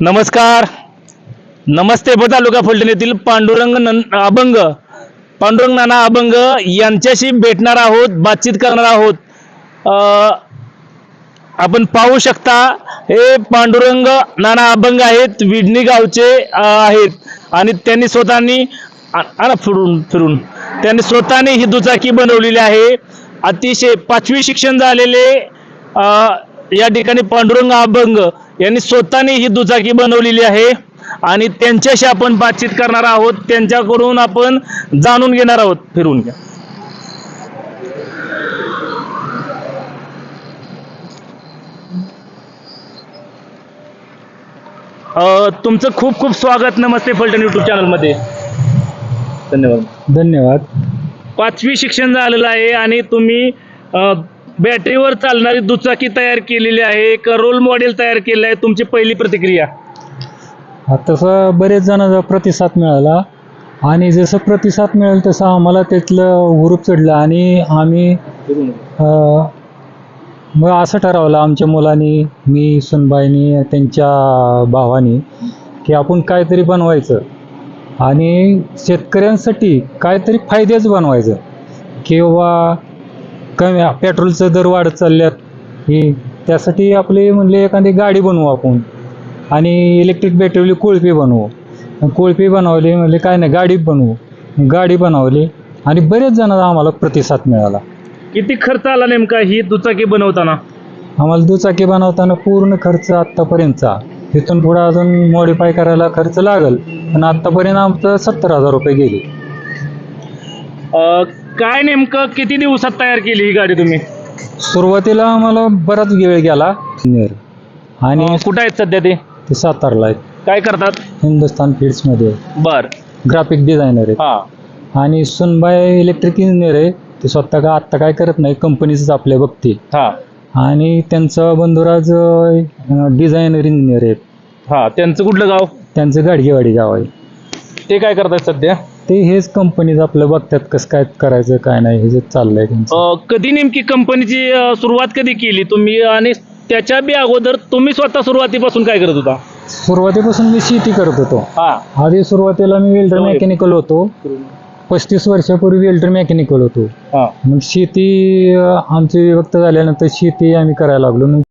नमस्कार. नमस्ते ब तालुका फलटण येथील पांडुरंग नं अभंग. पांडुरंग नाना अभंग यांच्याशी भेटणार आहोत बातचीत करणार आहोत. आपण पाहू शकता हे पांडुरंग नाना अभंग आहेत विडणी गावचे आहेत. आणि त्यांनी स्वतःनी फिरून फिरून. त्यांनी स्वतःने ही दुचाकी बनवलेली आहे. अतिशय पाचवी शिक्षण झालेले या ठिकाणी पांडुरंग अभंग यांनी स्वतःने ही दुचाकी बनवलेली आहे. आणि त्यांच्याशी आपण बातचीत करणार आहोत. त्यांच्याकडून आपण जाणून घेणार आहोत. फिरून घ्या. तुमचं खूप खूप स्वागत. नमस्ते फलटण युट्यूब चॅनलमध्ये धन्यवाद. धन्यवाद. पाचवी शिक्षण झालेलं आहे आणि तुम्ही अ, बॅटरीवर चालणारी दुचाकी तयार केलेली आहे. एक रोल मॉडेल तयार केलं आहे. तुमची पहिली प्रतिक्रिया? तसं बरेच जणांचा प्रतिसाद मिळाला. आणि जसं प्रतिसाद मिळेल तसं आम्हाला त्यातलं हुरूप चढलं. आणि आम्ही अं, मग असं ठरवलं आमच्या मुलांनी मी सुनबाईनी त्यांच्या भावानी की आपण काहीतरी बनवायचं. आणि शेतकऱ्यांसाठी काहीतरी फायद्याचं बनवायचं. किंवा कमी पेट्रोलचं दर वाढत चालल्यात. ही त्यासाठी आपली म्हणले एखादी गाडी बनवू आपण. आणि इलेक्ट्रिक बॅटरीवाली कोळपी बनवू. कोळपी बनवली म्हणजे काय नाही गाडी बनवू. गाडी बनवली आणि बरेच जणांचा आम्हाला प्रतिसाद मिळाला. किती खर्च आला नेमका ही दुचाकी बनवताना? आम्हाला दुचाकी बनवताना पूर्ण खर्च आत्तापर्यंतचा. इथून पुढे अजून मॉडिफाय करायला खर्च लागल. पण आत्तापर्यंत आमचं सत्तर हजार रुपये गेले. काय नेमकं किती दिवसात तयार केली ही गाडी तुम्ही? सुरुवातीला आम्हाला बराच वेळ गेला. नेर आणि अ, कुठं आहेत सध्या ते? ते सातारला आहेत. काय करतात? हिंदुस्थान फील्ड्समध्ये. बर. ग्राफिक डिझायनर आहेत. हा. आणि सुनबाई इलेक्ट्रिक इंजिनियर आहे. ते स्वतः का आत्ता काय करत नाही कंपनीच आपल्या बघते. हा. आणि त्यांचा बंधुराज डिझायनर इंजिनियर आहेत. हा त्यांचं कुठलं गाव? त्यांचं गाडगेवाडी गाव आहे. ते काय करतात सध्या? ते हेच कंपनीज आपलं बघतात कसं काय करायचं काय नाही हे जे चाललंय त्यांचं. अ, कधी नेमकी कंपनीची अ, सुरुवात कधी केली तुम्ही? आणि त्याच्या बी अगोदर तुम्ही स्वतः सुरुवातीपासून काय करत होता? सुरुवातीपासून मी शेती करत होतो. हा. आधी सुरुवातीला मी वेल्डर. मेकॅनिकल होतो. पस्तीस वर्षापूर्वी वेल्डर मेकॅनिकल होतो. हा. मग शेती अं, आमची विभक्त झाल्यानंतर शेती आम्ही करायला लागलो. मग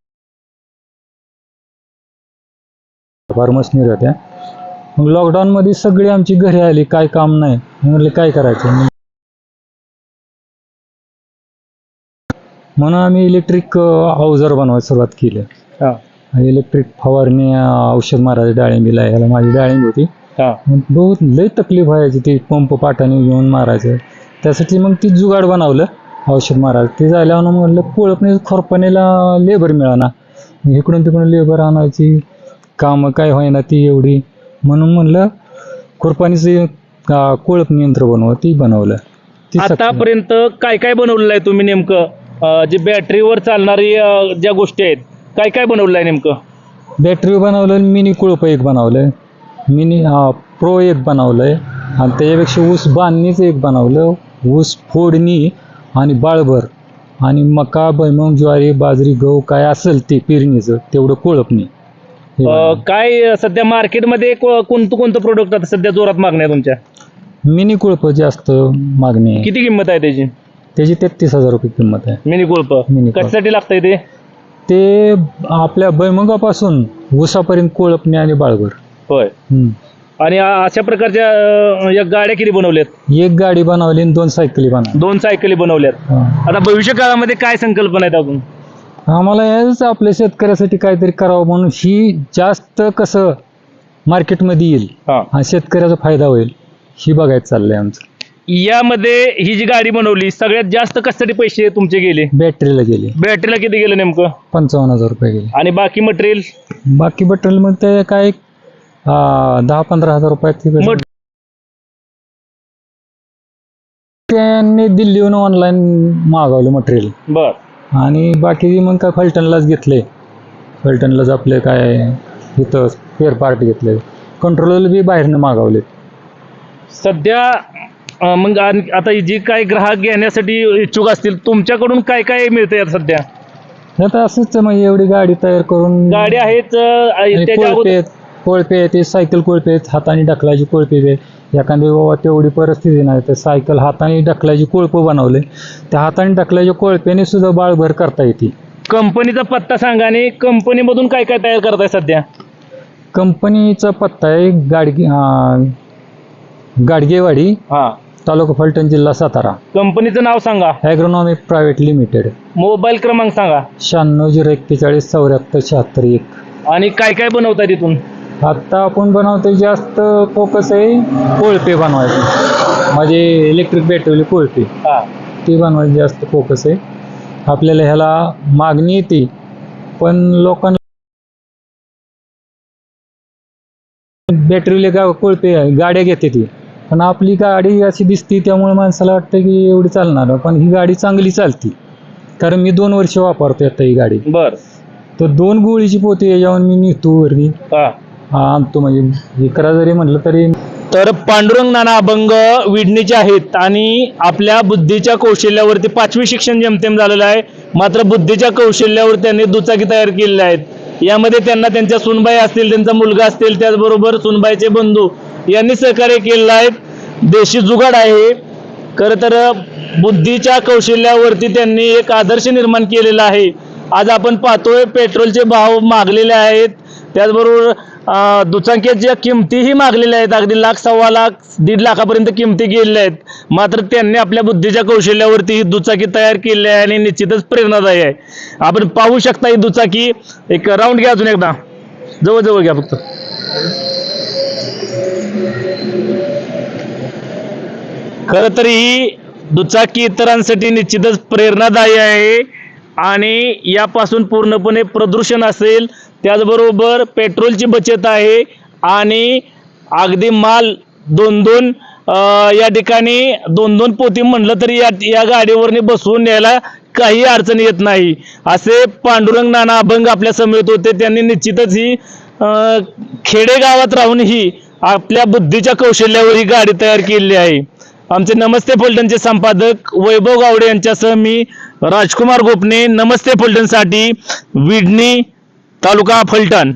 फार मशनरी होत्या मग लॉकडाऊनमध्ये सगळी आमची घरी आली काय काम नाही. म्हणले काय करायचं? म्हणून आम्ही इलेक्ट्रिक अवजार बनवायला सुरुवात केली. हा. इलेक्ट्रिक फवारणी औषध मारायची डाळिंबीला ह्याला माझी डाळिंब होती. हा. बहुत लई तकलीफ व्हायची ते पंप पाटाने घेऊन मारायचं. त्यासाठी मग ती जुगाड बनवलं औषध मारायचं ते झाल्यावर म्हणलं कोळपणे खोरपणीला लेबर मिळाना. इकडून तिकडून लेबर आणायची. कामं काय होईना ती एवढी. म्हणून म्हणलं खुरपाणीचं कोळप यंत्र बनव ती बनवलं. ती. आतापर्यंत काय काय बनवलेलं आहे तुम्ही नेमकं? अ, जे बॅटरीवर चालणारी अ, ज्या गोष्टी आहेत काय काय बनवलेलं आहे नेमकं? बॅटरी बनवलं मिनी कुळप एक बनवलं मिनी प्रो एक बनवलंय. आणि त्याच्यापेक्षा ऊस बांधणीचं एक बनवलं. ऊस फोडणी आणि बाळभर. आणि मका भैमुग ज्वारी बाजरी गहू काय असेल ते पेरणीचं तेवढं कोळपणी अ, बनवलं. काय सध्या मार्केटमध्ये को- कोणतं कोणतं प्रोडक्ट आता सध्या जोरात मागणी आहे तुमच्या? मिनी कुळप जास्त मागणी आहे. किती किंमत आहे त्याची? त्याची तेहतीस हजार रुपये किंमत आहे. मिनी कोळप. मिनी कोळप. कशासाठी लागतंय ते? ते आपल्या भैमुगापासून ऊसापर्यंत कोळपणी आणि बाळभर होय. हम्म. आणि अ- अशा प्रकारच्या अ, या गाड्या किती बनवल्यात? एक गाडी बनवली आणि दोन सायकली बनवल्या दोन सायकली बनवल्यात. हा. आता भविष्य काळामध्ये काय संकल्पना आहेत अजून? आम्हाला याच आपल्या शेतकऱ्यासाठी काहीतरी करावं म्हणून ही जास्त कसं मार्केटमध्ये येईल हा. शेतकऱ्याचा फायदा होईल ही बघायचं चाललंय आमचं. यामध्ये ही जी गाडी बनवली सगळ्यात जास्त कशासाठी पैसे तुमचे गेले? बॅटरीला गेले. बॅटरीला किती गेलं नेमकं? पंचावन्न हजार रुपये गेले. आणि बाकी मटेरियल बाकी बॅटरी मग ते काय दहा पंधरा हजार रुपयात मट- त्यांनी दिल्लीहून ऑनलाईन मागवलं मटेरियल बर. आणि बाकी मग काय फलटणलाच घेतले. फलटणलाच आपले काय इथं स्पेअर पार्ट घेतले. कंट्रोलर बी बाहेरनं मागवले सध्या मग आता जी काही ग्राहक घेण्यासाठी इच्छुक असतील तुमच्याकडून काय काय मिळतंय आता सध्या? आता असंच म्हणजे एवढी गाडी तयार करून गाडी आहेत अं, आणि त्याच्या कोळपे अगोदर आहेत. कोळपे ते सायकल कोळपे आहेत हाताने ढकलायची कोळपे आहेत. एखादी बाबा तेवढी परिस्थिती नाही तर सायकल हाताने ढकलायची कोळपं बनवले. त्या हाताने ढकलायच्या कोळप्याने सुद्धा बाळभर करता येते. कंपनीचा पत्ता सांगा आणि कंपनीमधून काय काय तयार करताय सध्या? कंपनीचा पत्ता आहे गाडगे अं, गाडगेवाडी हा. तालुका फलटण जिल्हा सातारा. कंपनीचं नाव सांगा. ॲग्रोनॉमिक प्रायव्हेट लिमिटेड मोबाईल क्रमांक सांगा. शहाण्णव झिरो एक्केचाळीस चौऱ्याहत्तर शहात्तर एक. आणि काय काय बनवताय तिथून? आत्ता आपण बनवतो जास्त फोकस आहे कोळपे बनवायचे. म्हणजे इलेक्ट्रिक बॅटरी कोळपे ते बनवायचे जास्त फोकस आहे. आपल्याला ह्याला मागणी येते. पण लोकांना बॅटरीले गा कोळपे गाड्या घेते ती. पण आपली गाडी अशी दिसती त्यामुळे माणसाला वाटतं की एवढी चालणार. पण ही गाडी चांगली चालती. कारण मी दोन वर्ष वापरतो आता ही गाडी. बर. तर दोन गोळीची पोती याच्यावर मी निघतो वरती. हा हा आणतो म्हणजे इकरा जरी म्हटलं तरी. तर पांडुरंग नाना अभंग विडणीचे आहेत आणि आपल्या बुद्धीच्या कौशल्यावरती पाचवी शिक्षण जेमतेम झालेलं आहे. मात्र बुद्धीच्या कौशल्यावर त्यांनी दुचाकी तयार केलेल्या आहेत. यामध्ये त्यांना त्यांच्या सुनबाई असतील त्यांचा मुलगा असतील त्याचबरोबर सुनबाईचे बंधू यांनी सहकार्य केलेलं आहे. देशी जुगाड आहे. खरं तर बुद्धीच्या कौशल्यावरती त्यांनी एक आदर्श निर्माण केलेला आहे. आज आपण पाहतोय पेट्रोलचे भाव मागलेले आहेत. त्याचबरोबर दुचाकीच्या किमतीही मागलेल्या आहेत. अगदी लाख सव्वा लाख दीड लाखापर्यंत किमती गेलेल्या आहेत. मात्र त्यांनी आपल्या बुद्धीच्या कौशल्यावरती ही दुचाकी तयार केली आहे आणि निश्चितच प्रेरणादायी आहे. आपण पाहू शकता ही दुचाकी. एक राऊंड घ्या अजून एकदा. जवळ जवळ घ्या फक्त. खरं तर ही दुचाकी इतरांसाठी निश्चितच प्रेरणादायी आहे. आणि यापासून पूर्णपणे प्रदूषण असेल त्याचबरोबर पेट्रोलची बचत आहे आणि अगदी माल दोन दोन या ठिकाणी दोन दोन पोती म्हणलं तरी या या गाडीवरनी बसवून न्यायला काही अडचण येत नाही. असे पांडुरंग नाना अभंग आपल्या समेत होते. त्यांनी निश्चितच ही खेडेगावात राहून ही आपल्या बुद्धीच्या कौशल्यावर ही गाडी तयार केलेली आहे. आमचे नमस्ते फलटणचे संपादक वैभव गावडे यांच्यासह मी राजकुमार गोपने नमस्ते फलटणसाठी विडणी तालुका फलटण.